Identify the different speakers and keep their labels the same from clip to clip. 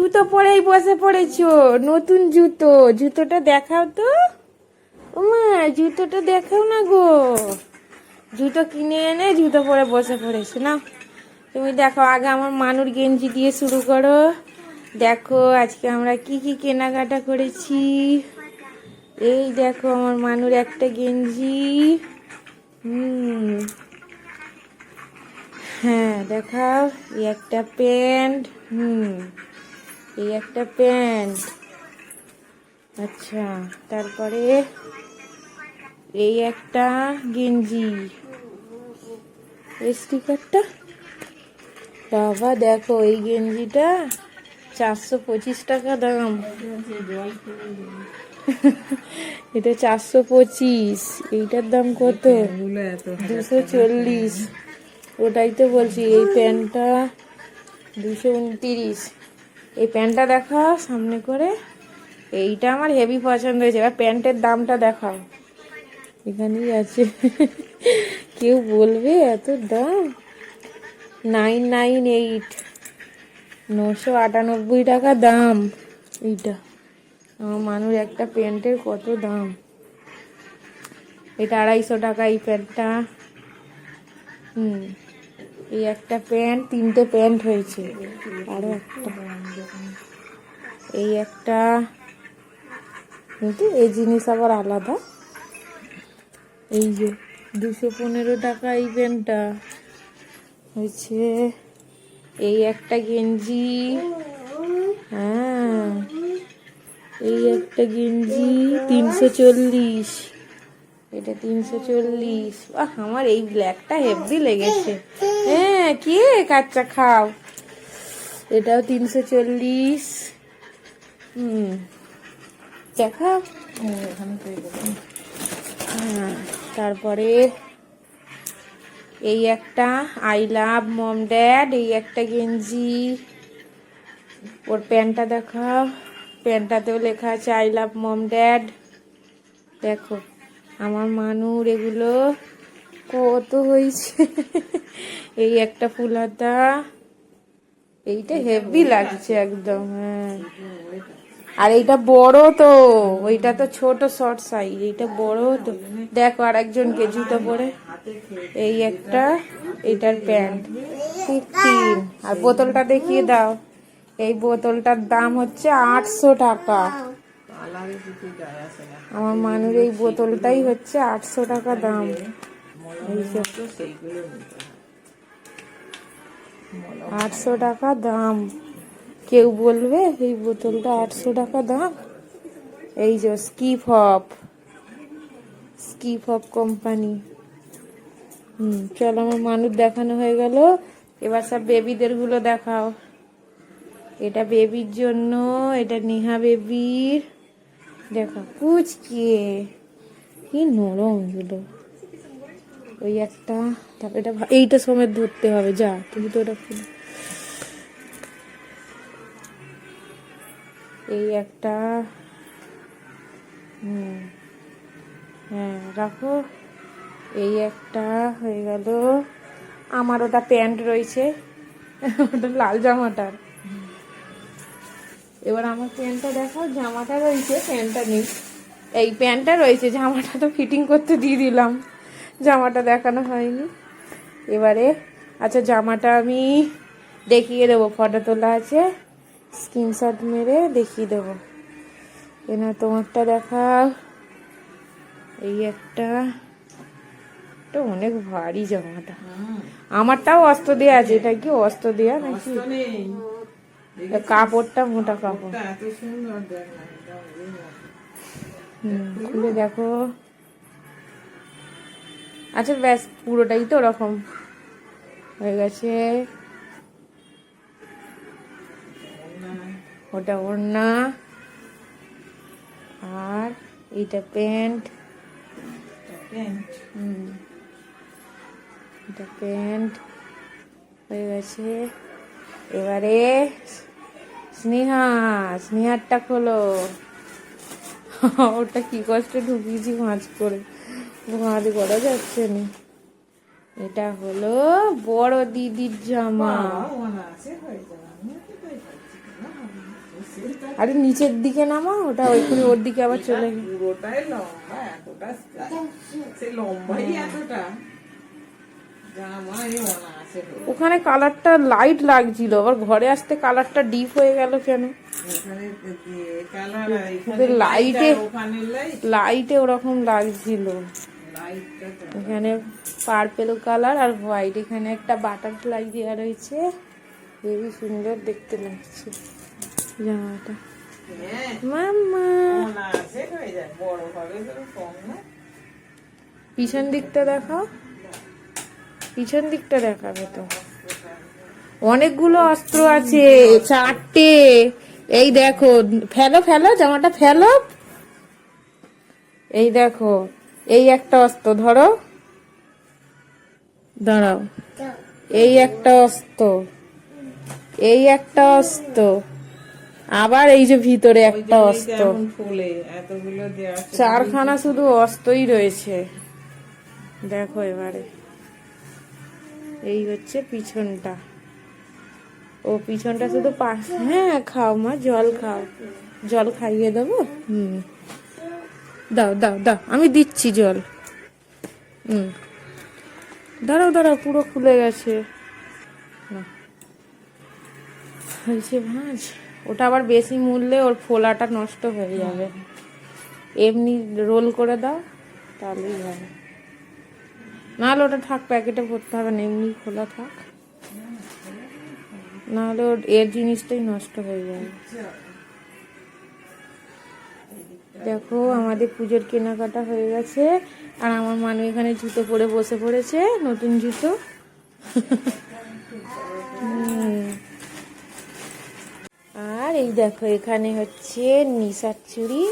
Speaker 1: জুতো পরেই বসে পড়েছো, নতুন জুতো। জুতোটা দেখাও তো। ওমা, জুতোটা দেখাও না গো। জুতো কিনে এনে জুতো পরে বসে পড়েছো না তুমি দেখো, আগে আমার মানুর গেঞ্জি দিয়ে শুরু করো। দেখো, আজকে আমরা কি কি কেনাকাটা করেছি। এই দেখো, আমার মানুর একটা গেঞ্জি। হুম। হ্যাঁ দেখাও, এই একটা প্যান্ট। হুম। এই একটা প্যান্ট। আচ্ছা তারপরে এই একটা গেঞ্জি। এই স্টিকারটা? বাবা, দেখো, এই গেঞ্জিটা চারশো পঁচিশ টাকা দাম। এটা চারশো পঁচিশ। এইটার দাম কত? দুশো চল্লিশ। ওটাই তো বলছি, এই প্যান্টটা দুশো উনতিরিশ। এই প্যান্টটা দেখাও সামনে করে। এইটা আমার হেভি পছন্দ হয়েছে। এবার প্যান্টের দামটা দেখাও। এখানেই আছে। কেউ বলবে এত দাম? নাইন নাইন এইট নশো আটানব্বই টাকা দাম। এইটা। আমার মানুষ একটা প্যান্টের কত দাম? এটা আড়াইশো টাকা এই প্যান্টটা। হুম। এই একটা প্যান্ট, তিনটে প্যান্ট হয়েছে। আরও একটা। এই একটা, কিন্তু এই জিনিস আবার আলাদা। এই যে দুশো পনেরো টাকা এই প্যান্টটা। হয়েছে এই একটা গেঞ্জি। হ্যাঁ এই একটা গেঞ্জি তিনশো চল্লিশ। এটা তিনশো চল্লিশ। বাহ আমার এই ব্ল্যাকটা হেভি লেগেছে। হ্যাঁ কে কাচ্চা খাও। এটাও তিনশো চল্লিশ। হুম, দেখাও। হ্যাঁ তারপরে এই একটা আই লাভ মম ড্যাড, এই একটা গেঞ্জি। ওর প্যান্টটা দেখাও। প্যান্টটাতেও লেখা আছে আই লাভ মম ড্যাড। দেখো। আমার মানুর এগুলো কত হয়েছে? এই একটা ফুল হাতা এইটা হেভি লাগছে একদম হ্যাঁ। আর এইটা বড় তো ওইটা তো ছোট শর্ট সাইজ এইটা বড় তো। দেখো আর একজনকে জুতো পরে। এই একটা এটার প্যান্ট ফিফটিন আর বোতলটা দেখিয়ে দাও। এই বোতলটার দাম হচ্ছে আটশো টাকা। আমার মানুষ এই বোতলটাই হচ্ছে আটশো টাকা দাম। আটশো টাকা দাম। কেউ বলবে এই বোতলটা আটশো টাকা দাম? এই যে skip hop. Skip hop company. হুম চলো আমার মানুষ দেখানো হয়ে গেল। এবার সব বেবিদেরগুলো দেখাও। এটা বেবির জন্য এটা নেহা বেবির দেখা কুচকিয়ে কি নরমগুলো ওই একটা, তারপর এটা এইটা সমেত ধরতে হবে, যা, তুমি তো ওটা খুলে এই একটা, হুম হ্যাঁ রাখো। এই একটা হয়ে গেল। আমার ওটা প্যান্ট রয়েছে। ওটা লাল জামাটার। এবার আমার প্যান্টটা দেখো জামাটা রয়েছে প্যান্টটা নেই। এই প্যান্টটা রয়েছে জামাটা তো ফিটিং করতে দিয়ে দিলাম। জামাটা দেখানো হয়নি। এবারে আচ্ছা জামাটা আমি দেখিয়ে দেবো ফটো তোলা আছে। স্ক্রিনশট মেরে দেখিয়ে দেবো। এনা তোমারটা দেখাও। এই একটা এটা অনেক ভারী জামাটা। আমারটাও অস্ত্র দেওয়া আছে এটা কি অস্ত্র দেওয়া নাকি? কাপড়টা মোটা কাপড়। খুলে দেখো। আচ্ছা ব্যাস পুরোটাই তো ওরকম হয়ে গেছে। ওটা ওড়না আর এইটা প্যান্ট। হুম এটা প্যান্ট হয়ে গেছে। এবারে স্নেহা, স্নেহারটা খোলো। ওটা কি কষ্টে ঢুকিয়েছি ভাঁজ করে। ভাঁজ করা যাচ্ছে না। এটা হলো বড় দিদির জামা। আরে নিচের দিকে নামা, ওটা ওইখানে ওর দিকে আবার চলে গেল
Speaker 2: পুরোটাই লম্বা, এতটা সে লম্বাই এতটা।
Speaker 1: ওখানে কালারটা লাইট লাগছিল আবার ঘরে আসতে কালারটা ডিপ হয়ে গেল কেন?
Speaker 2: লাইট
Speaker 1: লাইটে- ওরকম লাগছিল। এখানে পার্পেল কালার আর হোয়াইট এখানে একটা বাটারফ্লাই দেওয়া রয়েছে। খুবই সুন্দর দেখতে লাগছে। জামাটা।
Speaker 2: হ্যাঁ।
Speaker 1: মাম্মা। পিছন দিকটা দেখাও। পিছন দিকটা দেখাবে তো। অনেকগুলো অস্ত্র আছে চারটে। এই দেখো ফেলো ফেলো জামাটা ফেলো। এই দেখো এই একটা অস্ত্র ধরো। দাঁড়াও এই একটা অস্ত্র এই একটা অস্ত্র। আবার এই যে ভিতরে একটা অস্ত্র। চারখানা শুধু অস্ত্রই রয়েছে। দেখো এবারে। এই হচ্ছে পিছনটা। ও পিছনটা শুধু পাশ হ্যাঁ খাও মা জল খাও। জল খাইয়ে দেবো? হুম। দাও দাও দাও আমি দিচ্ছি জল। হুম। দাঁড়াও দাঁড়াও পুরো খুলে গেছে। হয়েছে ভাঁজ। ওটা আবার বেশি মূল্যে ওর ফোলাটা নষ্ট হয়ে যাবে। এমনি রোল করে দাও তাহলেই হবে। নাহলে ওটা থাক, প্যাকেটে ভরতে হবে না, এমনি খোলা থাক। নাহলে ওর এর জিনিসটাই নষ্ট হয়ে যাবে দেখো, আমাদের পুজোর কেনাকাটা হয়ে গেছে। আর আমার মানু এখানে জুতো পরে বসে পড়েছে, নতুন জুতো। আর এই দেখো, এখানে হচ্ছে নিশার চুড়ি,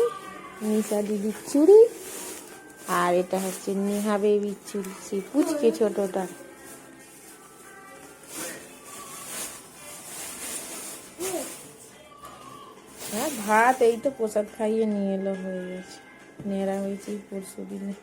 Speaker 1: নিশা দিদির চুড়ি। আর এটা হচ্ছে নেহা বেবি চুল সেই পুচকে ছোটটা। হ্যাঁ ভাত এই তো প্রসাদ খাইয়ে নিয়ে এলো হয়ে গেছে। নেড়া হয়েছে পরশু দিনে